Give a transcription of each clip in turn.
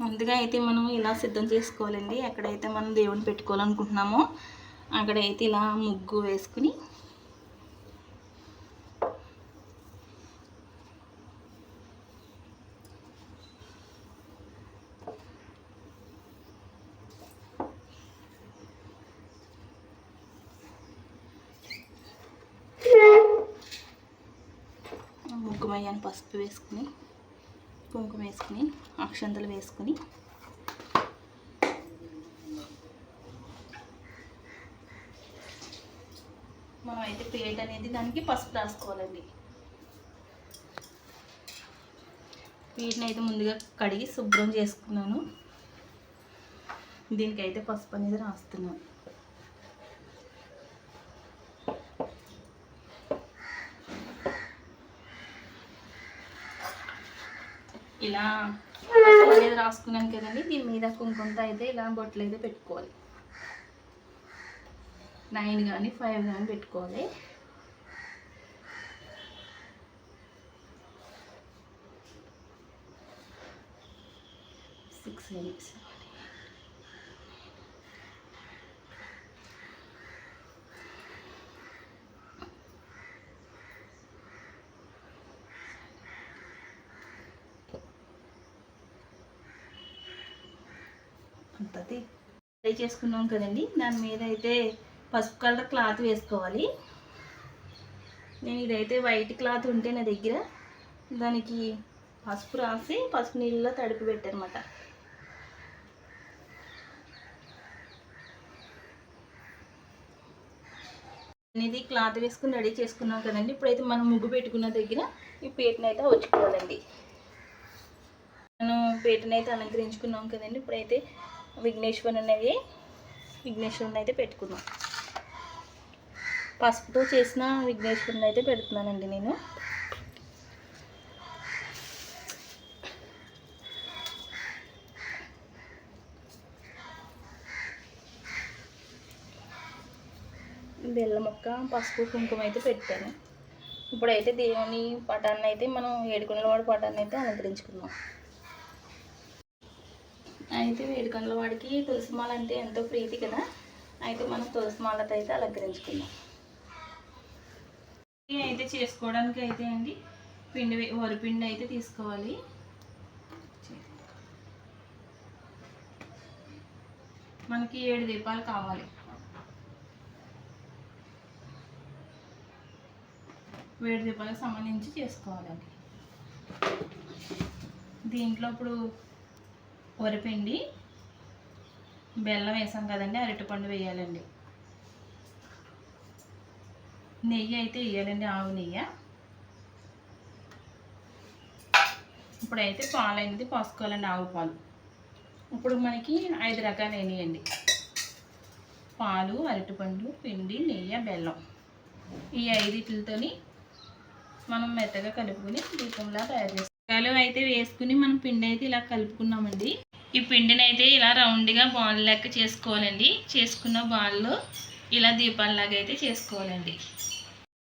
ముందుగా అయితే మనం ఇలా సిద్ధం చేసుకోవాలండి. ఎక్కడైతే మనం దేవుని పెట్టుకోవాలనుకుంటున్నామో అక్కడైతే ఇలా ముగ్గు వేసుకుని ముగ్గు మయ్యాన్ని పసుపు వేసుకుని కుంకుమ వేసుకుని అక్షంతలు వేసుకుని. మనం అయితే పేట అనేది దానికి పసుపు రాసుకోవాలండి. వీటిని అయితే ముందుగా కడిగి శుభ్రం చేసుకున్నాను. దీనికైతే పసుపు అనేది రాస్తున్నాను. ఇలా పసుపు అనేది రాసుకున్నాను కదండి. దీని మీద కుంకుమతో అయితే ఇలా బొట్లు అయితే పెట్టుకోవాలి. నైన్ కానీ ఫైవ్ కానీ పెట్టుకోవాలి. సిక్స్ ఎయిట్ ఉంటుంది. ఫ్రై చేసుకున్నాం కదండి. దాని మీద అయితే పసుపు కలర్ క్లాత్ వేసుకోవాలి. నేను ఇదైతే వైట్ క్లాత్ ఉంటే నా దగ్గర దానికి పసుపు రాసి పసుపు నీళ్ళలో తడిపి పెట్టానమాట అనేది క్లాత్ వేసుకుని రెడీ చేసుకున్నాం కదండి. ఇప్పుడైతే మనం ముగ్గు పెట్టుకున్న దగ్గర ఈ పీటను అయితే వచ్చుకోవాలండి మనం పీటను అయితే అలంకరించుకున్నాం కదండి. ఇప్పుడైతే విఘ్నేశ్వరుని అనేది విఘ్నేశ్వరుని అయితే పెట్టుకుందాం. పసుపుతో చేసిన విఘ్నేశ్వరుని అయితే పెడుతున్నానండి నేను. బెల్లం మొక్క పసుపు కుంకుమ అయితే పెట్టాను. ఇప్పుడైతే దేవుని పటాన్ని అయితే మనం ఏడుకొండల వాడి పటాన్ని అయితే అలంకరించుకుందాం. అయితే వేడుకల వాడికి తులసి మాల అంటే ఎంతో ప్రీతి కదా? అయితే మనం తులసి మాలతో అయితే అలంకరించుకుందాం. అయితే చేసుకోవడానికి అయితే అండి పిండి వరిపిండి అయితే తీసుకోవాలి. మనకి ఏడు దీపాలు కావాలి. వేడి దీపాలకు సంబంధించి చేసుకోవాలండి. దీంట్లో ఇప్పుడు వరిపిండి బెల్లం వేసాం కదండి అరటిపండు వేయాలండి. నెయ్యి అయితే వేయాలండి ఆవు నెయ్యి. ఇప్పుడైతే పాలు అనేది పోసుకోవాలండి ఆవు పాలు. ఇప్పుడు మనకి ఐదు రకాలు అయినాయండి. పాలు అరటిపండు పిండి నెయ్యి బెల్లం. ఈ ఐదిటితోని మనం మెత్తగా కలుపుకొని దీపంలా తయారు చేస్తాం రకాలు అయితే వేసుకుని మనం పిండి అయితే ఇలా కలుపుకున్నామండి. ఈ పిండిని అయితే ఇలా రౌండ్గా బాల్ లెక్క చేసుకోవాలండి. చేసుకున్న బాల్లో ఇలా దీపాలలాగా అయితే చేసుకోవాలండి.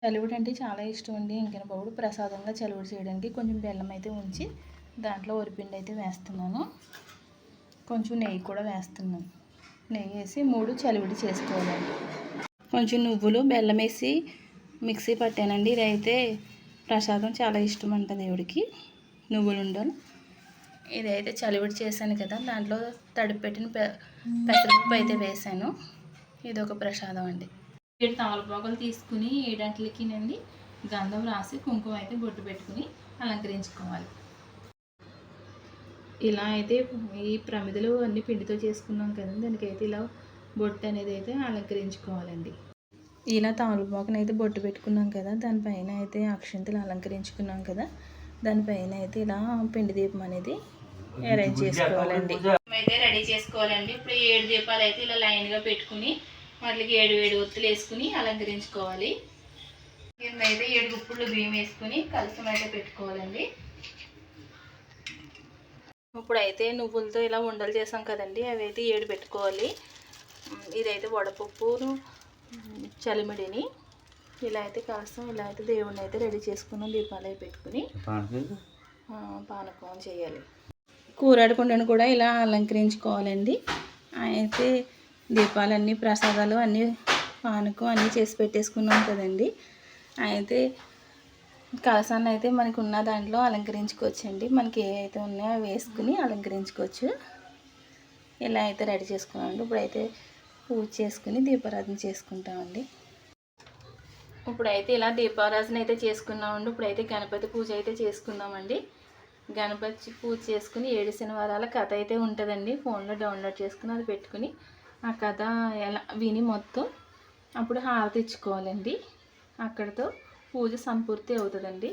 చలివిడి అంటే చాలా ఇష్టం అండి. ఇంకన బాబుడు ప్రసాదంగా చలివిడి చేయడానికి కొంచెం బెల్లం అయితే ఉంచి దాంట్లో వరిపిండి అయితే వేస్తున్నాను. కొంచెం నెయ్యి కూడా వేస్తున్నాను. నెయ్యి వేసి మూడు చలివిడి చేసుకోవాలండి. కొంచెం నువ్వులు బెల్లం వేసి మిక్సీ పట్టానండి. ఇది అయితే ప్రసాదం చాలా ఇష్టం అంట దేవుడికి. నువ్వులు ఉండలు ఇదైతే చలివిడి చేశాను కదా దాంట్లో తడిపెట్టిన పె- పెసరపప్పు అయితే వేసాను ఇది ఒక ప్రసాదం అండి. ఏడు తమలపాకులు తీసుకుని ఏడంట్లకి నండి గంధం రాసి కుంకుమ అయితే బొట్టు పెట్టుకుని అలంకరించుకోవాలి. ఇలా అయితే ఈ ప్రమిదలు అన్ని పిండితో చేసుకున్నాం కదా దానికైతే ఇలా బొట్టు అనేది అయితే అలంకరించుకోవాలండి. ఇలా తమలపాకుని అయితే బొట్టు పెట్టుకున్నాం కదా దానిపైన అయితే అక్షంతలు అలంకరించుకున్నాం కదా దానిపైన అయితే ఇలా పిండి దీపం అనేది అరేంజ్ చేసుకోవాలండి. అయితే రెడీ చేసుకోవాలండి. ఇప్పుడు ఏడు దీపాలు అయితే ఇలా లైన్గా పెట్టుకుని వాటికి ఏడు ఏడు ఒత్తులు వేసుకుని అలంకరించుకోవాలి. కింద అయితే ఏడు గుప్పుళ్ళు బియ్యం వేసుకుని కలసం అయితే పెట్టుకోవాలండి. ఇప్పుడు అయితే నువ్వులతో ఇలా ఉండలు చేసాం కదండి అవి అయితే ఏడు పెట్టుకోవాలి. ఇదైతే వడపప్పును ఉమ్, చలిమిడిని ఇలా అయితే కలసం ఇలా అయితే దేవుడిని అయితే రెడీ చేసుకున్నాం దీపాలు పెట్టుకుని. పానకం? చేయాలి. కూరాడకుండాను కూడా ఇలా అలంకరించుకోవాలండి. అయితే దీపాలన్నీ ప్రసాదాలు అన్నీ పానకం అన్నీ చేసి పెట్టేసుకున్నాం కదండి. అయితే కలసాన్ని అయితే మనకు ఉన్న దాంట్లో అలంకరించుకోవచ్చండి. మనకి ఏ అయితే ఉన్నాయో అవి వేసుకుని అలంకరించుకోవచ్చు. ఇలా అయితే రెడీ చేసుకున్నామండి ఇప్పుడైతే పూజ చేసుకుని దీపారాధన చేసుకుంటామండి. ఇప్పుడైతే ఇలా దీపారాధన అయితే చేసుకున్నామండి. ఇప్పుడైతే గణపతి పూజ అయితే చేసుకుందామండి. గణపతి పూజ చేసుకుని ఏడు శనివారాల కథ అయితే ఉంటుందండి. ఫోన్లో డౌన్లోడ్ చేసుకుని అది పెట్టుకుని ఆ కథ ఎలా విని మొత్తం అప్పుడు హారతి ఇచ్చుకోవాలండి. అక్కడితో పూజ సంపూర్తి అవుతుందండి.